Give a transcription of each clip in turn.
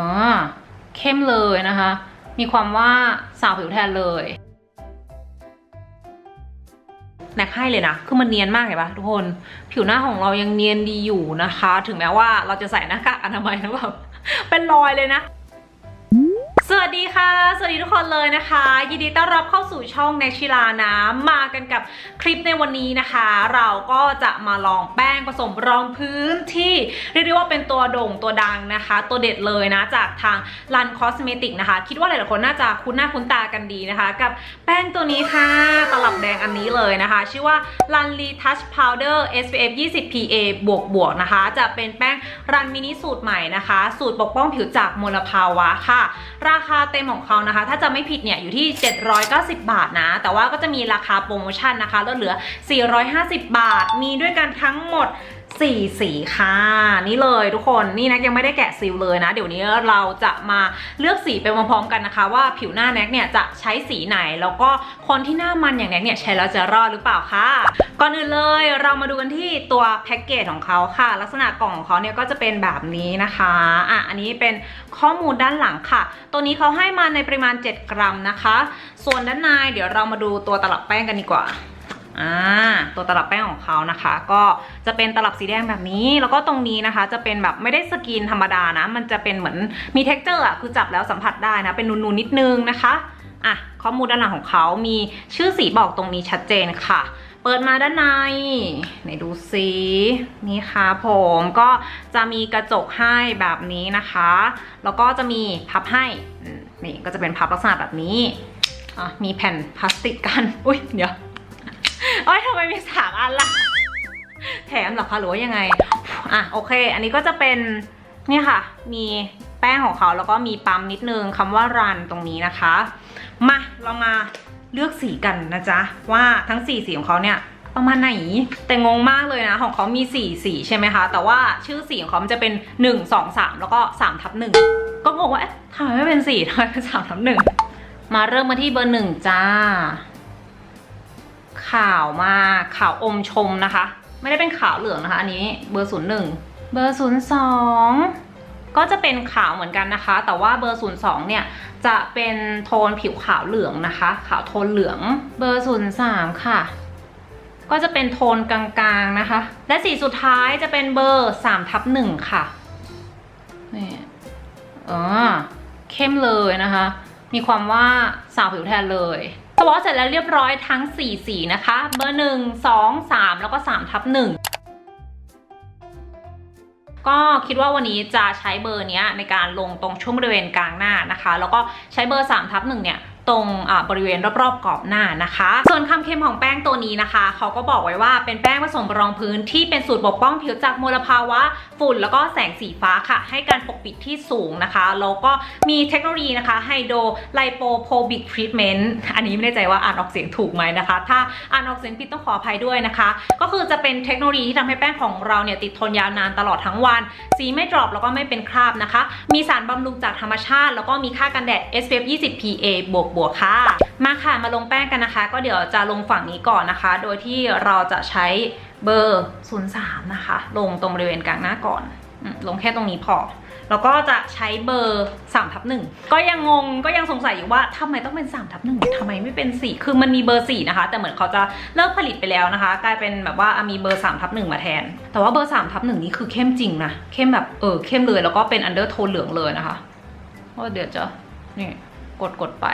ออเข้มเลยนะคะ มีความว่าสาวผิวแทนเลยแนกให้เลยนะ คือมันเนียนมากเห็นปะทุกคน ผิวหน้าของเรายังเนียนดีอยู่นะคะ ถึงแม้ว่าเราจะใส่หน้ากากอนามัยแล้วแบบเป็นรอยเลยนะ สวัสดีค่ะ สวัสดีทุกคนเลยนะคะ ยินดีต้อนรับเข้าสู่ช่องแนชิลานะ มากันกับคลิปในวันนี้นะคะ เราก็จะมาลองแป้งผสมรองพื้นที่เรียกได้ว่าเป็นตัวโด่งตัวดังนะคะ ตัวเด็ดเลยนะจากทางลันคอสเมติกนะคะ คิดว่าหลายๆคนน่าจะคุ้นหน้าคุ้นตากันดีนะคะ กับแป้งตัวนี้ค่ะ ตลับแดงอันนี้เลยนะคะ ชื่อว่า Run Retouch Powder SPF 20 PA บวกบวกๆนะคะ จะเป็นแป้งรันมินิสูตรใหม่นะคะ สูตรปกป้องผิวจากมลภาวะค่ะราราคาเต็มของเขานะคะ ถ้าจะไม่ผิดเนี่ยอยู่ที่ 790 บาทนะ แต่ว่าก็จะมีราคาโปรโมชั่นนะคะลดเหลือ 450 บาท มีด้วยกันทั้งหมด 4 สีค่ะ นี่เลยทุกคนนี่แน็กยังไม่ได้แกะซีลเลยนะ เดี๋ยวนี้เราจะมาเลือกสีไปพร้อมๆกันนะคะ ว่าผิวหน้าแน็กเนี่ยจะใช้สีไหน แล้วก็คนที่หน้ามันอย่างแน็กเนี่ยใช้แล้วจะรอดหรือเปล่าคะก่อนอื่นเลยเรามาดูกันที่ตัวแพ็กเกจของเขาค่ะ ลักษณะกล่องของเขาเนี่ยก็จะเป็นแบบนี้นะคะอะอันนี้เป็นข้อมูลด้านหลังค่ะ ตัวนี้เขาให้มาในปริมาณ 7 กรัมนะคะ ส่วนด้านในเดี๋ยวเรามาดูตัวตลับแป้งกันดีกว่า อ่าตัวตลับแป้งของเขานะคะ ก็จะเป็นตลับสีแดงแบบนี้ แล้วก็ตรงนี้นะคะ จะเป็นแบบไม่ได้สกรีนธรรมดานะ มันจะเป็นเหมือนมี t e x t อร์อะคือจับแล้วสัมผัสได้นะ เป็นนูนๆนิดนึงนะคะอะข้อมูลด้านหลังของเขามีชื่อสีบอกตรงนี้ชัดเจนค่ะเปิดมาด้านในไหนดูสินี่ค่ะผมก็จะมีกระจกให้แบบนี้นะคะ แล้วก็จะมีพับให้นี่ก็จะเป็นพับลักษณะแบบนี้อะมีแผ่นพลาสติกกัน อุ้ยเดี๋ยว เอ้ยทำไมมีสามอันล่ะ แถมหรอคะหรือว่ายังไง อะโอเค อันนี้ก็จะเป็นนี่ค่ะ มีแป้งของเขาแล้วก็มีปั๊มนิดนึงคำว่ารันตรงนี้นะคะ มาเรามาเลือกสีกันนะจ๊ะ ว่าทั้ง 4 สีของเขาเนี่ยประมาณไหน แต่งงมากเลยนะ ของเขามี 4 สีใช่ไหมคะ แต่ว่าชื่อสีของเขามันจะเป็น 1 2 3 แล้วก็3ทับ1ก็งงว่าทำไมไม่เป็น4ทำไมเป็น3ทับ1มาเริ่มมาที่เบอร์หนึ่งจ้า ขาวมากขาวอมชมนะคะ ไม่ได้เป็นขาวเหลืองนะคะ อันนี้เบอร์ศูนย์หนึ่งเบอร์ศูนย์สองก็จะเป็นขาวเหมือนกันนะคะ แต่ว่าเบอร์ศูนย์สองเนี่ยจะเป็นโทนผิวขาวเหลืองนะคะ ขาวโทนเหลืองเบอร์ศูนย์สามค่ะ ก็จะเป็นโทนกลางๆนะคะ และสีสุดท้ายจะเป็นเบอร์สามทับหนึ่งค่ะนี่อ๋อเข้มเลยนะคะ มีความว่าสาวผิวแทนเลยส วอเสร็จแล้วเรียบร้อยทั้ง 4 สีนะคะ เบอร์ 1 2 3 แล้วก็3ทับ1ก็คิดว่าวันนี้จะใช้เบอร์เนี้ยในการลงตรงช่วงบริเวณกลางหน้านะคะ แล้วก็ใช้เบอร์3ทับ1เนี่ย ตรงบริเวณรอบๆกรอบหน้านะคะ ส่วนคำเค็มของแป้งตัวนี้นะคะ เขาก็บอกไว้ว่าเป็นแป้งผสมรองพื้นที่เป็นสูตรปกป้องผิวจากมลภาวะฝุ่นแล้วก็แสงสีฟ้าค่ะ ให้การปกปิดที่สูงนะคะ แล้วก็มีเทคโนโลยีนะคะไฮโดรไลโปโพบิกทรีทเมนต์อันนี้ไม่แน่ใจว่าอ่านออกเสียงถูกไหมนะคะ ถ้าอ่านออกเสียงผิดต้องขออภัยด้วยนะคะ ก็คือจะเป็นเทคโนโลยีที่ทำให้แป้งของเราเนี่ยติดทนยาวนานตลอดทั้งวัน สีไม่ดรอปแล้วก็ไม่เป็นคราบนะคะ มีสารบำรุงจากธรรมชาติ แล้วก็มีค่ากันแดด SPF 20 PA บวกบวกค่ะ มาค่ะมาลงแป้งกันนะคะ ก็เดี๋ยวจะลงฝั่งนี้ก่อนนะคะ โดยที่เราจะใช้เบอร์ 03 นะคะ ลงตรงบริเวณกลางหน้าก่อนลงแค่ตรงนี้พอ แล้วก็จะใช้เบอร์3ทับ1ก็ยังงงก็ยังสงสัยอยู่ว่าทำไมต้องเป็น3ทับ1ทำไมไม่เป็น 4 คือมันมีเบอร์ 4 นะคะ แต่เหมือนเขาจะเลิกผลิตไปแล้วนะคะ กลายเป็นแบบว่ามีเบอร์3ทับ1มาแทน แต่ว่าเบอร์3ทับ1นี้คือเข้มจริงนะเข้มแบบเออเข้มเลยแล้วก็เป็นอันเดอร์โทนเหลืองเลยนะคะก็เดี๋ยวจะนี่กดกดไป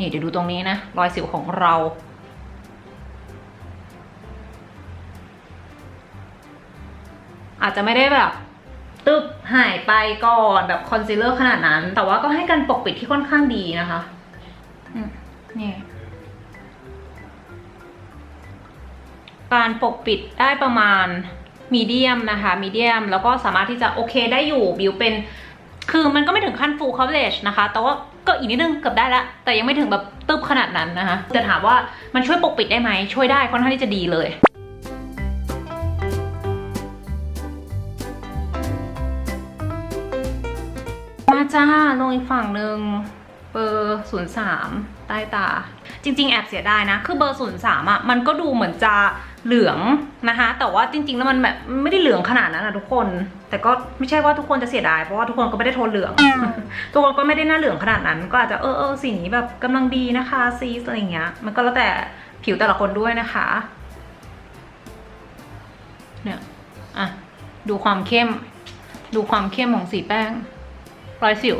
นี่เดี๋ยวดูตรงนี้นะ รอยสิวของเรา อาจจะไม่ได้แบบตึบหายไปก่อนแบบคอนซีลเลอร์ขนาดนั้น แต่ว่าก็ให้การปกปิดที่ค่อนข้างดีนะคะนี่การปกปิดได้ประมาณมีเดียมนะคะมีเดียมแล้วก็สามารถที่จะโอเคได้อยู่บิวเป็น คือมันก็ไม่ถึงขั้น full coverage นะคะ แต่ว่า ก็อีกนิดนึงเกือบได้ละแต่ยังไม่ถึงแบบตึบขนาดนั้นนะคะจะถามว่ามันช่วยปกปิดได้ไหมช่วยได้ค่อนข้างที่จะดีเลยมาจ้าลงอีกฝั่งหนึ่งเปิด 03 ใต้ตา จริง ๆ แอบเสียดายนะ คือเบอร์ 03อะมันก็ดูเหมือนจะเหลืองนะคะ แต่ว่าจริง ๆ แล้วมันแบบไม่ได้เหลืองขนาดนั้นนะทุกคน แต่ก็ไม่ใช่ว่าทุกคนจะเสียดาย เพราะว่าทุกคนก็ไม่ได้โทนเหลือง ทุกคนก็ไม่ได้หน้าเหลืองขนาดนั้น ก็อาจจะเออเออสีนี้แบบกำลังดีนะคะซีสอะไรเงี้ย มันก็แล้วแต่ผิวแต่ละคนด้วยนะคะ เนี่ยอะดูความเข้ม ดูความเข้มของสีแป้ง รอยสิว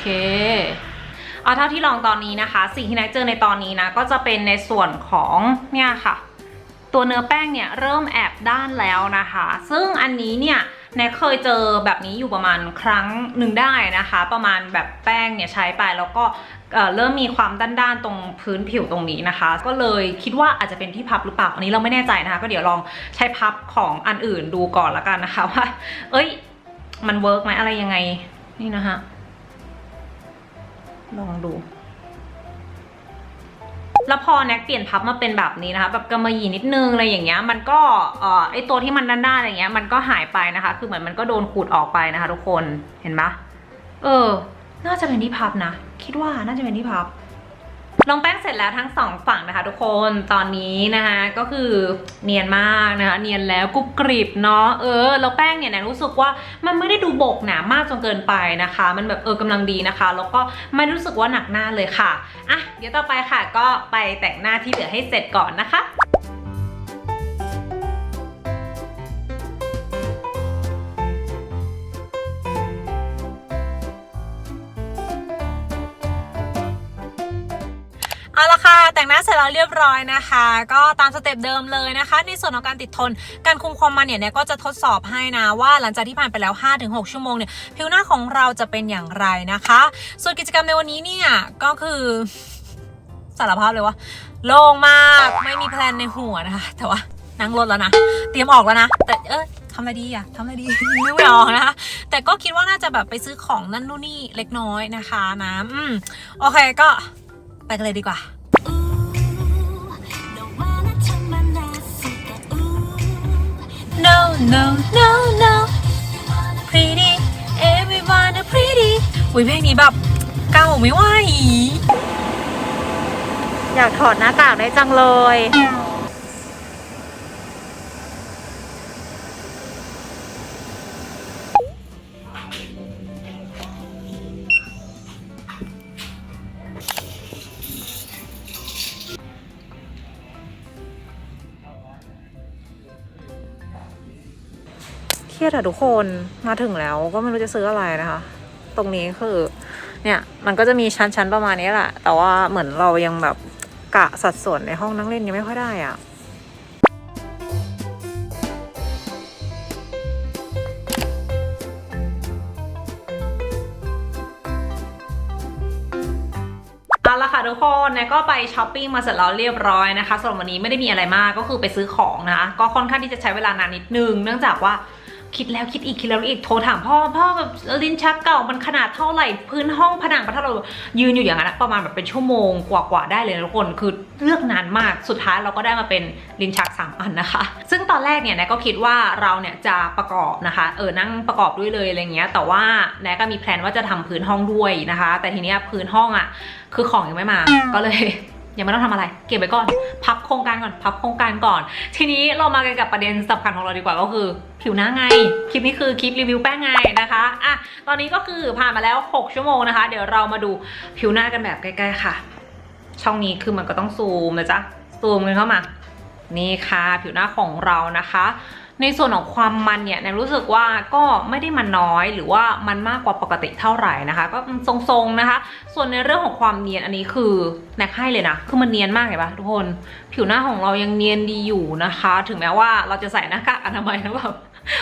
เคเอาเท่าที่ลองตอนนี้นะคะ สิ่งที่น็กเจอในตอนนี้นะก็จะเป็นในส่วนของเนี่ยค่ะ ตัวเนื้อแป้งเนี่ยเริ่มแอบด้านแล้วนะคะ ซึ่งอันนี้เนี่ยแน็กเคยเจอแบบนี้อยู่ประมาณครั้งหนึ่งได้นะคะ ประมาณแบบแป้งเนี่ยใช้ไปแล้วก็เริ่มมีความด้านๆตรงพื้นผิวตรงนี้นะคะ ก็เลยคิดว่าอาจจะเป็นที่พับหรือเปล่าอันนี้เราไม่แน่ใจนะคะ ก็เดี๋ยวลองใช้พับของอันอื่นดูก่อนละกันนะคะว่า เอ้ย มันเวิร์กไหมอะไรยังไงนี่นะคะ ลองดู แล้วพอแน็กเปลี่ยนพับมาเป็นแบบนี้นะคะแบบกำมะหยี่นิดนึงอะไรอย่างเงี้ย มันก็เอ่อไอตัวที่มันด้านๆอะไรเงี้ย มันก็หายไปนะคะ คือเหมือนมันก็โดนขูดออกไปนะคะ ทุกคนเห็นปะเออ น่าจะเป็นที่พับนะ คิดว่าน่าจะเป็นที่พับ ลงแป้งเสร็จแล้วทั้งสองฝั่งนะคะทุกคนตอนนี้นะคะก็คือเนียนมากนะคะเนียนแล้วกรุบกริบเนาะเออแล้วแป้งเนี่ยนะรู้สึกว่ามันไม่ได้ดูบกหนามากจนเกินไปนะคะ มันแบบเออกำลังดีนะคะ แล้วก็ไม่รู้สึกว่าหนักหน้าเลยค่ะอะเดี๋ยวต่อไปค่ะ ก็ไปแต่งหน้าที่เหลือให้เสร็จก่อนนะคะ แต่งหน้าเสร็จแล้วเรียบร้อยนะคะ ก็ตามสเต็ปเดิมเลยนะคะ ในส่วนของการติดทน การคุมความมันเนี่ยก็จะทดสอบให้นะว่าหลังจากที่ผ่านไปแล้ว 5-6 ชั่วโมงเนี่ยผิวหน้าของเราจะเป็นอย่างไรนะคะ ส่วนกิจกรรมในวันนี้เนี่ยก็คือสารภาพเลยว่าโล่งมากไม่มีแพลนในหัวนะคะ แต่ว่านั่งรถแล้วนะ เตรียมออกแล้วนะ แต่เออทำอะไรดีอะทำอะไรดีนึกไม่ออกนะคะ แต่ก็คิดว่าน่าจะแบบไปซื้อของนั่นนู่นนี่เล็กน้อยนะคะนะอืมโอเคก็ไปกันเลยดีกว่า No no no pretty everyone are pretty อุ้ยเพลงนี้แบบเก่าไม่ไหวอยากถอดหน้ากากได้จังเลย รียดอะทุกคนมาถึงแล้วก็ไม่รู้จะซื้ออะไรนะคะ ตรงนี้คือ เนี่ยมันก็จะมีชั้นๆประมาณนี้แหละ แต่ว่าเหมือนเรายังแบบกะสัดส่วนในห้องนั่งเล่นยังไม่ค่อยได้อะเอาละค่ะทุกคนเนี่ยก็ไปช้อปปิ้งมาเสร็จแล้วเรียบร้อยนะคะสำหรับวันนี้ไม่ได้มีอะไรมากก็คือไปซื้อของนะก็ค่อนข้างที่จะใช้เวลานานนิดนึง เนื่องจากว่า คิดแล้วคิดอีกคิดแล้วอีกโทรถามพ่อพ่อแบบลิ้นชักเก่ามันขนาดเท่าไหร่ พื้นห้องผนังประทับเรายืนอยู่อย่างนั้นประมาณแบบเป็นชั่วโมงกว่าๆได้เลยนะทุกคนคือเลือกนานมากสุดท้ายเราก็ได้มาเป็นลิ้นชัก3อันนะคะ ซึ่งตอนแรกเนี่ยแนก็คิดว่าเราเนี่ยจะประกอบนะคะเออนั่งประกอบด้วยเลยอะไรเงี้ย แต่ว่าแนก็มีแพลนว่าจะทำพื้นห้องด้วยนะคะ แต่ทีเนี้ยพื้นห้องอะคือของยังไม่มาก็เลย ยังไม่ต้องทำอะไร เก็บไว้ก่อน พับโครงการก่อน พับโครงการก่อน ทีนี้เรามากันกับประเด็นสำคัญของเราดีกว่าก็คือ ผิวหน้าไง คลิปนี้คือคลิปรีวิวแป้งไงนะคะอะตอนนี้ก็คือผ่านมาแล้ว 6 ชั่วโมงนะคะ เดี๋ยวเรามาดูผิวหน้ากันแบบใกล้ๆค่ะ ช่องนี้คือมันก็ต้องซูมนะจ๊ะซูมกันเข้ามา นี่ค่ะ ผิวหน้าของเรานะคะ ในส่วนของความมันเนี่ยแนนรู้สึกว่าก็ไม่ได้มันน้อยหรือว่ามันมากกว่าปกติเท่าไหร่นะคะ ก็ทรงๆนะคะ ส่วนในเรื่องของความเนียนอันนี้คือแนกให้เลยนะ คือมันเนียนมากเห็นปะทุกคน ผิวหน้าของเรายังเนียนดีอยู่นะคะ ถึงแม้ว่าเราจะใส่หน้ากากอนามัยนะแบบ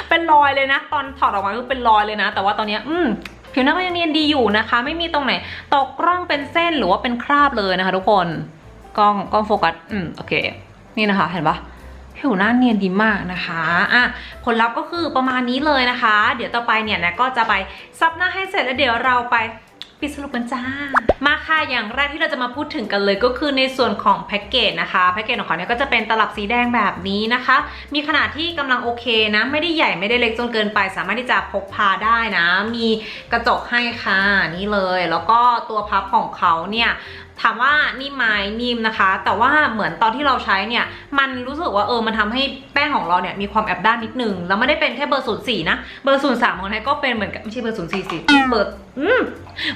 เป็นรอยเลยนะ ตอนถอดออกมาคือเป็นรอยเลยนะ แต่ว่าตอนนี้อืมผิวหน้าก็ยังเนียนดีอยู่นะคะ ไม่มีตรงไหนตกร่องเป็นเส้นหรือว่าเป็นคราบเลยนะคะ ทุกคนกล้องกล้องโฟกัสอืมโอเค นี่นะคะ เห็นปะ ผิวหน้าเนียนดีมากนะคะอะผลลัพธ์ก็คือประมาณนี้เลยนะคะ เดี๋ยวต่อไปเนี่ยนะก็จะไปซับหน้าให้เสร็จแล้วเดี๋ยวเราไปปิดสรุปกันจ้า มาค่ะอย่างแรกที่เราจะมาพูดถึงกันเลยก็คือในส่วนของแพ็กเกจนะคะ แพ็กเกจของเขาเนี่ยก็จะเป็นตลับสีแดงแบบนี้นะคะ มีขนาดที่กำลังโอเคนะ ไม่ได้ใหญ่ไม่ได้เล็กจนเกินไป สามารถที่จะพกพาได้นะ มีกระจกให้ค่ะนี่เลย แล้วก็ตัวพับของเขาเนี่ย ถามว่านิ่มไหมนิ่มนะคะ แต่ว่าเหมือนตอนที่เราใช้เนี่ย มันรู้สึกว่าเออมันทำให้แป้งของเราเนี่ยมีความแอบด้านนิดนึงแล้วไม่ได้เป็นแค่เบอร์ศูนย์สี่นะ เบอร์ศูนย์สามของไทยก็เป็นเหมือนกันไม่ใช่เบอร์ศูนย์สี่สิเบอร์อืม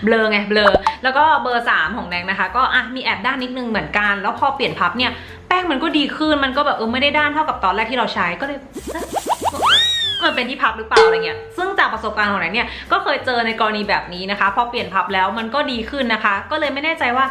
เบลอไงเบลอ แล้วก็เบอร์3ของแดงนะคะ ก็อะมีแอบด้านนิดนึงเหมือนกัน แล้วพอเปลี่ยนพับเนี่ยแป้งมันก็ดีขึ้นมันก็แบบเออไม่ได้ด้านเท่ากับตอนแรกที่เราใช้ก็เลย มันเป็นที่พับหรือเปล่าอะไรเงี้ยซึ่งจากประสบการณ์ของแดงเนี่ยก็เคยเจอในกรณีแบบนี้นะคะพอเปลี่ยนพับแล้วมันก็ดีขึ้นนะคะ ก็เลยไม่แน่ใจว่า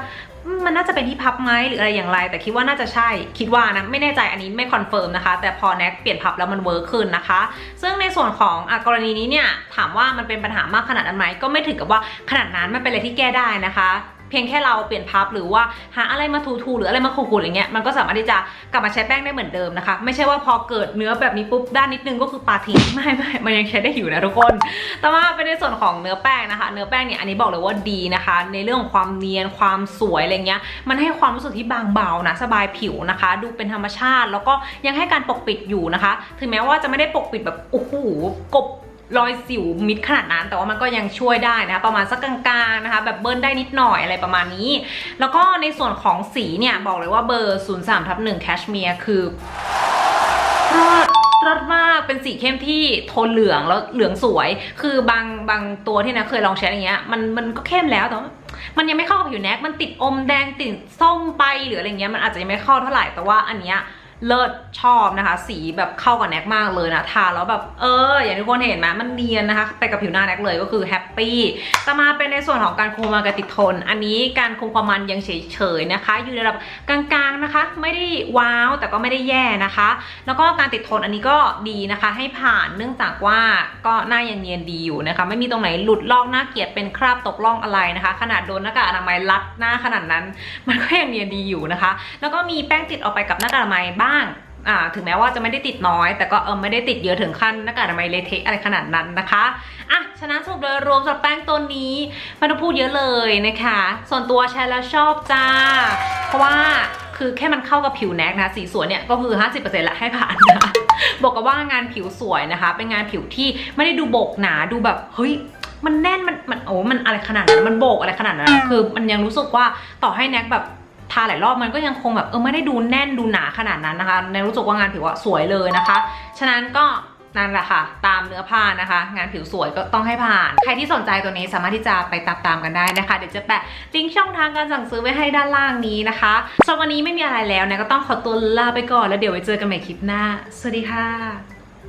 มันน่าจะเป็นที่พับไหมหรืออะไรอย่างไร แต่คิดว่าน่าจะใช่คิดว่านะไม่แน่ใจอันนี้ไม่คอนเฟิร์มนะคะ แต่พอแน็กเปลี่ยนพับแล้วมันเวิร์คขึ้นนะคะ ซึ่งในส่วนของอะกรณีนี้เนี่ยถามว่ามันเป็นปัญหามากขนาดนั้นไหมก็ไม่ถึงกับว่าขนาดนั้นมันเป็นอะไรที่แก้ได้นะคะ เพียงแค่เราเปลี่ยนพับหรือว่าหาอะไรมาถูๆหรืออะไรมาขูดๆอย่างเงี้ยมันก็สามารถที่จะกลับมาใช้แป้งได้เหมือนเดิมนะคะ ไม่ใช่ว่าพอเกิดเนื้อแบบนี้ปุ๊บด้านนิดนึงก็คือปาทิ้งไม่ไม่มันยังใช้ได้อยู่นะทุกคน แต่ว่าเป็นในส่วนของเนื้อแป้งนะคะ เนื้อแป้งเนี่ยอันนี้บอกเลยว่าดีนะคะ ในเรื่องของความเนียนความสวยอะไรเงี้ยมันให้ความรู้สึกที่บางเบานะสบายผิวนะคะ ดูเป็นธรรมชาติ แล้วก็ยังให้การปกปิดอยู่นะคะ ถึงแม้ว่าจะไม่ได้ปกปิดแบบโอ้โหกบ รอยสิวมิดขนาดนั้น แต่ว่ามันก็ยังช่วยได้นะคะประมาณสักกลางๆนะคะแบบเบิร์นได้นิดหน่อยอะไรประมาณนี้ แล้วก็ในส่วนของสีเนี่ยบอกเลยว่าเบอร์ 03ทับ1แคชเมียร์คือรอดรอดมากเป็นสีเข้มที่โทนเหลืองแล้วเหลืองสวย คือบางบางตัวที่นะเคยลองใช้อย่างเงี้ยมันมันก็เข้มแล้วแต่ว่ามันยังไม่เข้ากับผิวแนกมันติดอมแดงติดส้มไปหรืออะไรเงี้ยมันอาจจะยังไม่เข้าเท่าไหร่แต่ว่าอันเนี้ย เลิศชอบนะคะ สีแบบเข้ากับแน็กมากเลยนะทาแล้วแบบเออ อย่างที่ทุกคนเห็นไหมมันเนียนนะคะ ไปกับผิวหน้าแน็กเลยก็คือแฮปปี้ต่อมาเป็นในส่วนของการคุมมันกับติดทน อันนี้การคุมความมันยังเฉยๆนะคะ อยู่ในระดับกลางๆนะคะ ไม่ได้ว้าวแต่ก็ไม่ได้แย่นะคะ แล้วก็การติดทนอันนี้ก็ดีนะคะ ให้ผ่านเนื่องจากว่าก็หน้ายังเนียนดีอยู่นะคะ ไม่มีตรงไหนหลุดลอกหน้าเกลียดเป็นคราบตกล่องอะไรนะคะ ขนาดโดนหน้ากากอนามัยรัดหน้าขนาดนั้น มันก็ยังเนียนดีอยู่นะคะ แล้วก็มีแป้งติดออกไปกับหน้ากากอนามัยบ้างอ่าถึงแม้ว่าจะไม่ได้ติดน้อย แต่ก็เออไม่ได้ติดเยอะถึงขั้นหน้ากากอนามัยเลเทะอะไรขนาดนั้นนะคะอะฉะนั้นสรุปโดยรวมสำหรับแป้งตัวนี้ไม่ต้องพูดเยอะเลยนะคะ ส่วนตัวใช้แล้วชอบจ้า เพราะว่าคือแค่มันเข้ากับผิวแน็กนะ สีสวยเนี่ยก็คือ 50%ละให้ผ่านนะบอกกับว่างานผิวสวยนะคะ เป็นงานผิวที่ไม่ได้ดูโบกหนาดูแบบเฮ้ยมันแน่นมันมันโอ้มันอะไรขนาดนั้นมันโบกอะไรขนาดนั้นคือมันยังรู้สึกว่าต่อให้แน็กแบบ ทาหลายรอบมันก็ยังคงแบบเออไม่ได้ดูแน่นดูหนาขนาดนั้นนะคะในรู้สึกว่างานผิวอะสวยเลยนะคะ ฉะนั้นก็นั่นแหละค่ะ ตามเนื้อผ้านะคะ งานผิวสวยก็ต้องให้ผ่าน ใครที่สนใจตัวนี้สามารถที่จะไปตามตามกันได้นะคะ เดี๋ยวจะแปะลิงก์ช่องทางการสั่งซื้อไว้ให้ด้านล่างนี้นะคะสำหรับวันนี้ไม่มีอะไรแล้วนะก็ต้องขอตัวลาไปก่อนแล้วเดี๋ยวไว้เจอกันใหม่คลิปหน้า สวัสดีค่ะ